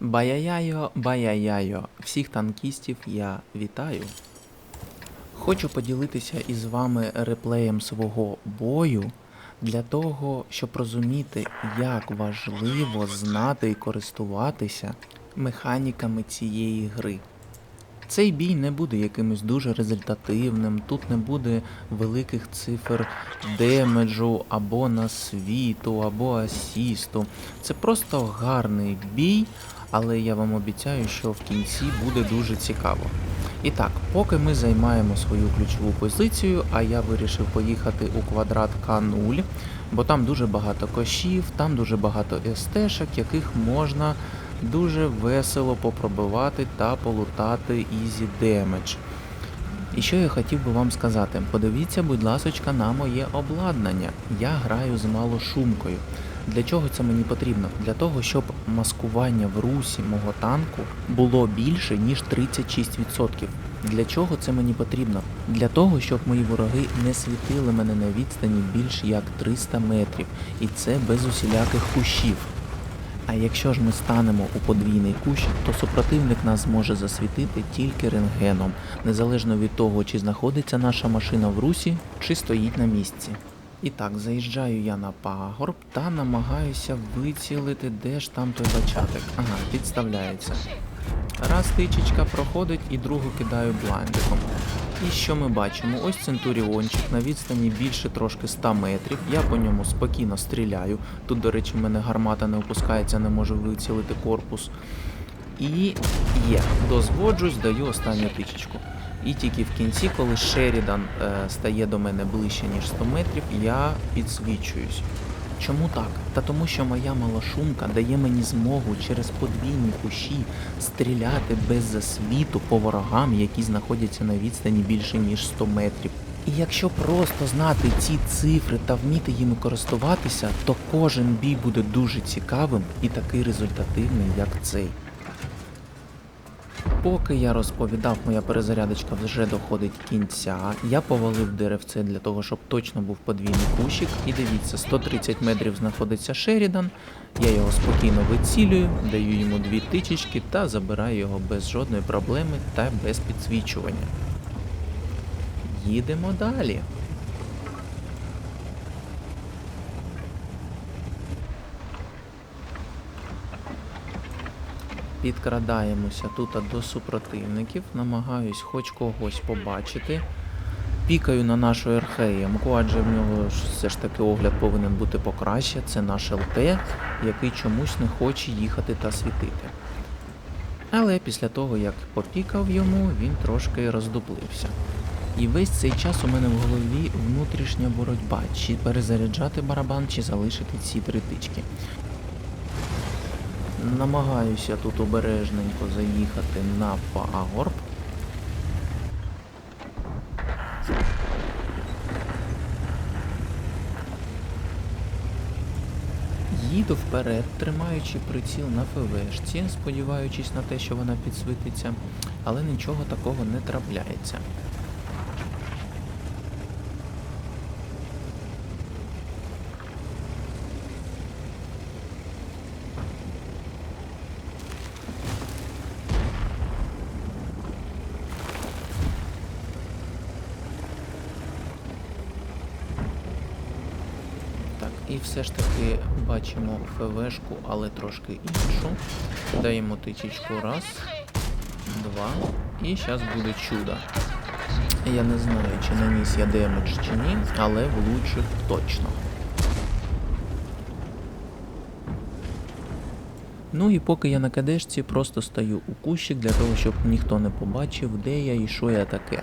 Баяяйо, баяяйо, всіх танкістів я вітаю. Хочу поділитися із вами реплеєм свого бою для того, щоб розуміти, як важливо знати і користуватися механіками цієї гри. Цей бій не буде якимось дуже результативним, тут не буде великих цифр демеджу або на світу, або асісту. Це просто гарний бій, але я вам обіцяю, що в кінці буде дуже цікаво. І так, поки ми займаємо свою ключову позицію, а я вирішив поїхати у квадрат К0, бо там дуже багато кошів, там дуже багато СТшок, яких можна дуже весело попробивати та полутати ізі демедж. І що я хотів би вам сказати, подивіться, будь ласочка, на моє обладнання. Я граю з малошумкою. Для чого це мені потрібно? Для того, щоб маскування в русі мого танку було більше, ніж 36%. Для чого це мені потрібно? Для того, щоб мої вороги не світили мене на відстані більш як 300 метрів, і це без усіляких кущів. А якщо ж ми станемо у подвійний кущ, то супротивник нас зможе засвітити тільки рентгеном, незалежно від того, чи знаходиться наша машина в русі, чи стоїть на місці. І так, заїжджаю я на пагорб та намагаюся вицілити, де ж там той бачатик. Ага, підставляється. Раз тичечка проходить і другу кидаю блайндиком. І що ми бачимо? Ось центуріончик на відстані більше трошки 100 метрів. Я по ньому спокійно стріляю. Тут, до речі, в мене гармата не опускається, не можу вицілити корпус. І є, дозводжусь, даю останню тичечку. І тільки в кінці, коли Шерідан е, стає до мене ближче, ніж 100 метрів, я підсвічуюсь. Чому так? Та тому, що моя малошумка дає мені змогу через подвійні кущі стріляти без засвіту по ворогам, які знаходяться на відстані більше ніж 100 метрів. І якщо просто знати ці цифри та вміти їми користуватися, то кожен бій буде дуже цікавим і такий результативний, як цей. Поки я розповідав, моя перезарядочка вже доходить кінця. Я повалив деревце для того, щоб точно був подвійний кущик. І дивіться, 130 метрів знаходиться Шерідан. Я його спокійно вицілюю, даю йому дві тичечки та забираю його без жодної проблеми та без підсвічування. Їдемо далі. Підкрадаємося тут до супротивників, намагаюсь хоч когось побачити. Пікаю на нашу РХМ-ку, адже в нього все ж таки огляд повинен бути покраще. Це наш ЛТ, який чомусь не хоче їхати та світити. Але після того, як попікав йому, він трошки роздуплився. І весь цей час у мене в голові внутрішня боротьба, чи перезаряджати барабан, чи залишити ці три тички. Намагаюся тут обережненько заїхати на пагорб. Їду вперед, тримаючи приціл на ФВшці, сподіваючись на те, що вона підсвітиться, але нічого такого не трапляється. Так, і все ж таки бачимо ФВшку, але трошки іншу. Даємо тичечку раз, два, і зараз буде чудо. Я не знаю, чи наніс я демедж чи ні, але влучив точно. Ну і поки я на кадешці просто стою у кущик для того, щоб ніхто не побачив, де я і що я таке.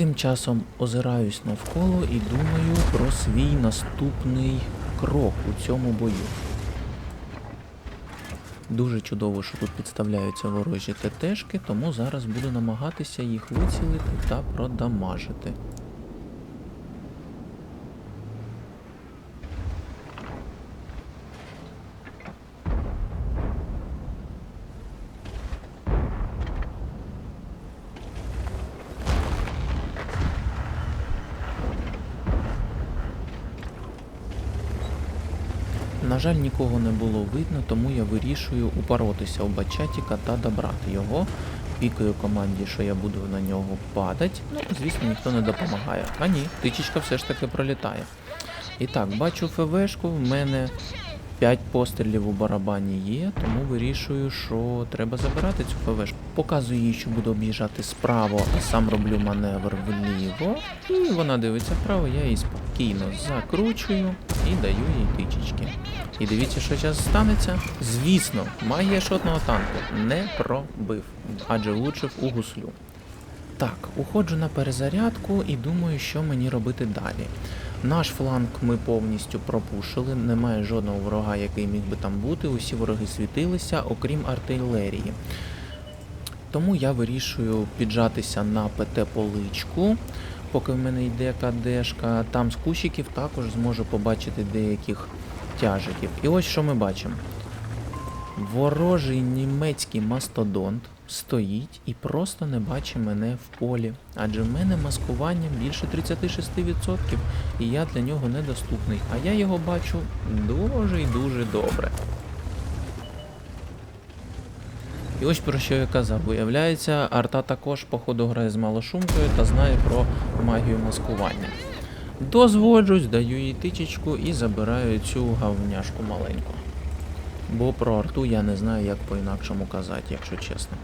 Тим часом озираюсь навколо і думаю про свій наступний крок у цьому бою. Дуже чудово, що тут підставляються ворожі ТТшки, тому зараз буду намагатися їх вицілити та продамажити. Жаль, нікого не було видно, тому я вирішую упоротися у бачатіка та добрати його. Пікаю команді, що я буду на нього падати. Ну, звісно, ніхто не допомагає. А ні, тичечка все ж таки пролітає. І так, бачу ФВшку, в мене 5 пострілів у барабані є, тому вирішую, що треба забирати цю ФВшку. Показую їй, що буду об'їжджати справа, а сам роблю маневр вліво. І вона дивиться вправо, я її спокійно закручую і даю їй тичечки. І дивіться, що зараз станеться. Звісно, магія шотного танку не пробив, адже влучив у гуслю. Так, уходжу на перезарядку і думаю, що мені робити далі. Наш фланг ми повністю пропушили, немає жодного ворога, який міг би там бути. Усі вороги світилися, окрім артилерії. Тому я вирішую піджатися на ПТ-поличку, поки в мене йде КДшка. Там з кущиків також зможу побачити деяких тяжиків. І ось що ми бачимо. Ворожий німецький мастодонт стоїть і просто не бачить мене в полі, адже в мене маскування більше 36%, і я для нього недоступний. А я його бачу дуже і дуже добре. І ось про що я казав. Виявляється, арта також, походу, грає з малошумкою та знає про магію маскування. Дозводжусь, даю їй тичечку і забираю цю гавняшку маленьку. Бо про арту я не знаю, як по-інакшому казати, якщо чесно.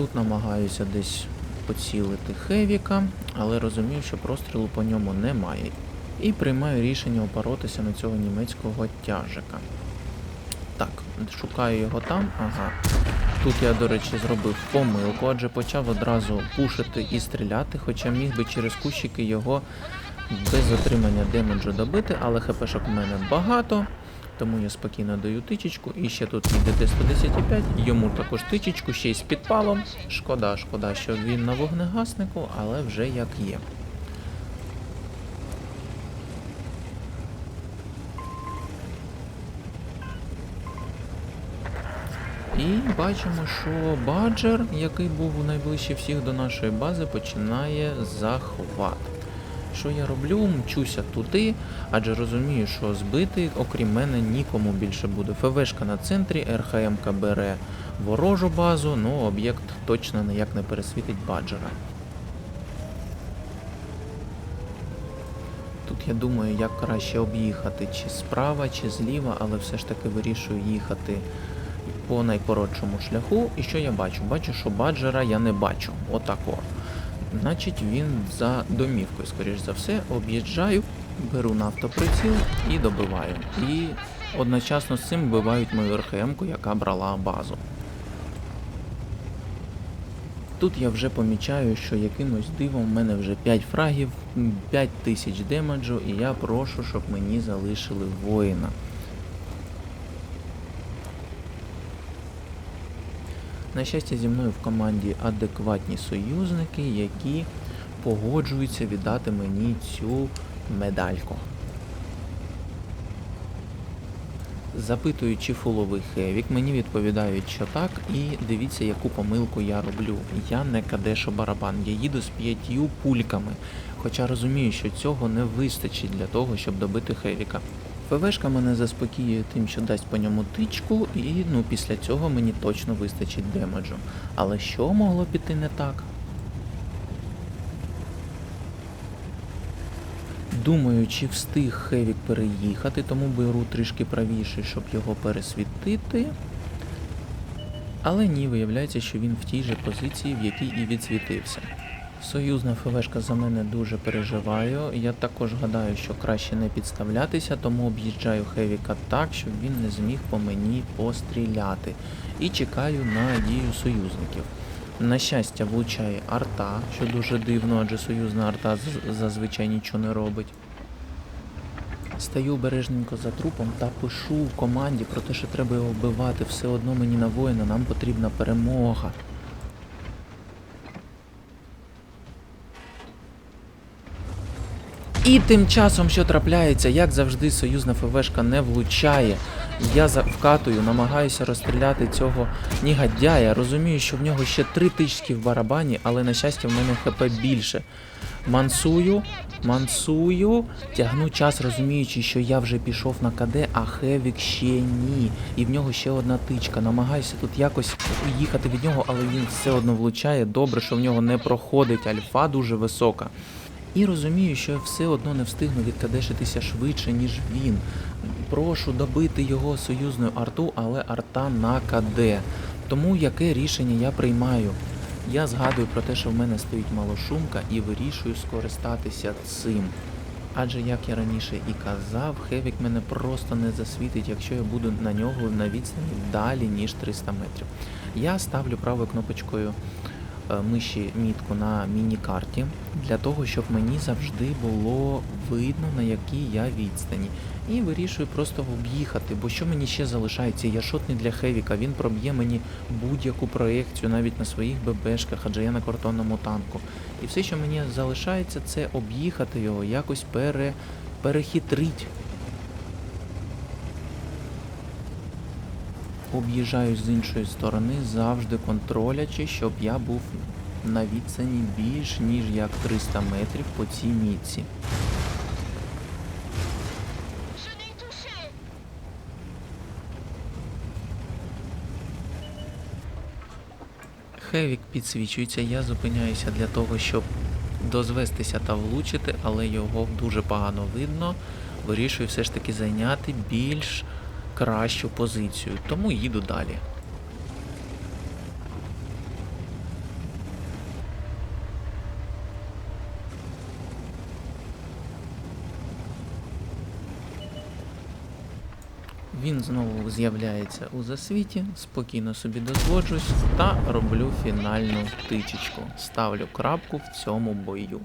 Тут намагаюся десь поцілити Хевіка, але розумію, що прострілу по ньому немає. І приймаю рішення опоротися на цього німецького тяжика. Так, шукаю його там. Ага. Тут я, до речі, зробив помилку, адже почав одразу пушити і стріляти, хоча міг би через кущики його без отримання демеджу добити, але хпшок в мене багато. Тому я спокійно даю тичечку. І ще тут йде Т-115, йому також тичечку, ще й з підпалом. Шкода, шкода, що він на вогнегаснику, але вже як є. І бачимо, що баджер, який був найближче всіх до нашої бази, починає захват. Що я роблю? Мчуся туди, адже розумію, що збити, окрім мене, нікому більше буде. ФВшка на центрі, РХМК бере ворожу базу, ну об'єкт точно ніяк не пересвітить баджера. Тут я думаю, як краще об'їхати, чи справа, чи зліва, але все ж таки вирішую їхати по найкоротшому шляху. І що я бачу? Бачу, що баджера я не бачу. Отако. Значить він за домівкою, скоріш за все, об'їжджаю, беру на автоприціл і добиваю. І одночасно з цим вбивають мою РХМ-ку, яка брала базу. Тут я вже помічаю, що якимось дивом в мене вже 5 фрагів, 5 тисяч демеджу, і я прошу, щоб мені залишили воїна. На щастя, зі мною в команді адекватні союзники, які погоджуються віддати мені цю медальку. Запитую, чи фуловий хевік, мені відповідають, що так, і дивіться, яку помилку я роблю. Я не кадешу барабан, я їду з п'ятью пульками, хоча розумію, що цього не вистачить для того, щоб добити хевіка. ФВшка мене заспокоює тим, що дасть по ньому тичку, і ну після цього мені точно вистачить демеджу. Але що могло піти не так? Думаю, чи встиг Хевік переїхати, тому беру трішки правіше, щоб його пересвітити. Але ні, виявляється, що він в тій же позиції, в якій і відсвітився. Союзна ФВшка за мене дуже переживаю. Я також гадаю, що краще не підставлятися, тому об'їжджаю Хевіка так, щоб він не зміг по мені постріляти. І чекаю на дію союзників. На щастя, влучає арта, що дуже дивно, адже союзна арта зазвичай нічого не робить. Стаю обережненько за трупом та пишу в команді про те, що треба його вбивати. Все одно мені на воїна, нам потрібна перемога. І тим часом, що трапляється, як завжди, союзна ФВшка не влучає. Я вкатую, намагаюся розстріляти цього нігадяя. Розумію, що в нього ще три тички в барабані, але на щастя в мене ХП більше. Мансую, мансую, тягну час, розуміючи, що я вже пішов на КД, а Хевік ще ні. І в нього ще одна тичка. Намагаюся тут якось уїхати від нього, але він все одно влучає. Добре, що в нього не проходить альфа дуже висока. І розумію, що все одно не встигну відкадешитися швидше, ніж він. Прошу добити його союзною арту, але арта на КД. Тому яке рішення я приймаю? Я згадую про те, що в мене стоїть малошумка і вирішую скористатися цим. Адже, як я раніше і казав, Хевік мене просто не засвітить, якщо я буду на нього на відстані далі, ніж 300 метрів. Я ставлю правою кнопочкою миші мітку на міні-карті для того, щоб мені завжди було видно, на якій я відстані. І вирішую просто об'їхати, бо що мені ще залишається? Я шотний для Хевіка, він проб'є мені будь-яку проекцію навіть на своїх ББшках, адже я на картонному танку. І все, що мені залишається, це об'їхати його, якось пере... перехитрить. Об'їжджаю з іншої сторони, завжди контролячи, щоб я був на відстані більш ніж як 300 метрів по цій мітці. Хевік підсвічується, я зупиняюся для того, щоб дозвестися та влучити, але його дуже погано видно. Вирішую все ж таки зайняти більш кращу позицію, тому їду далі. Він знову з'являється у засвіті, спокійно собі дозводжусь та роблю фінальну тичечку. Ставлю крапку в цьому бою.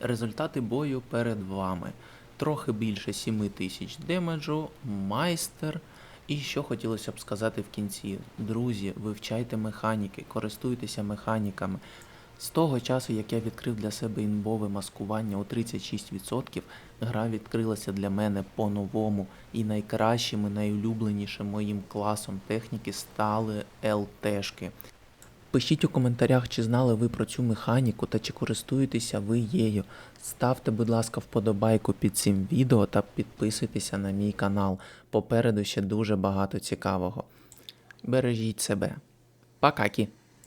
Результати бою перед вами. Трохи більше 7 тисяч демеджу, майстер. І що хотілося б сказати в кінці. Друзі, вивчайте механіки, користуйтеся механіками. З того часу, як я відкрив для себе інбове маскування у 36%, гра відкрилася для мене по-новому, і найкращим і найулюбленішим моїм класом техніки стали ЛТшки. Пишіть у коментарях, чи знали ви про цю механіку та чи користуєтеся ви її. Ставте, будь ласка, вподобайку під цим відео та підписуйтеся на мій канал. Попереду ще дуже багато цікавого. Бережіть себе. Покакі!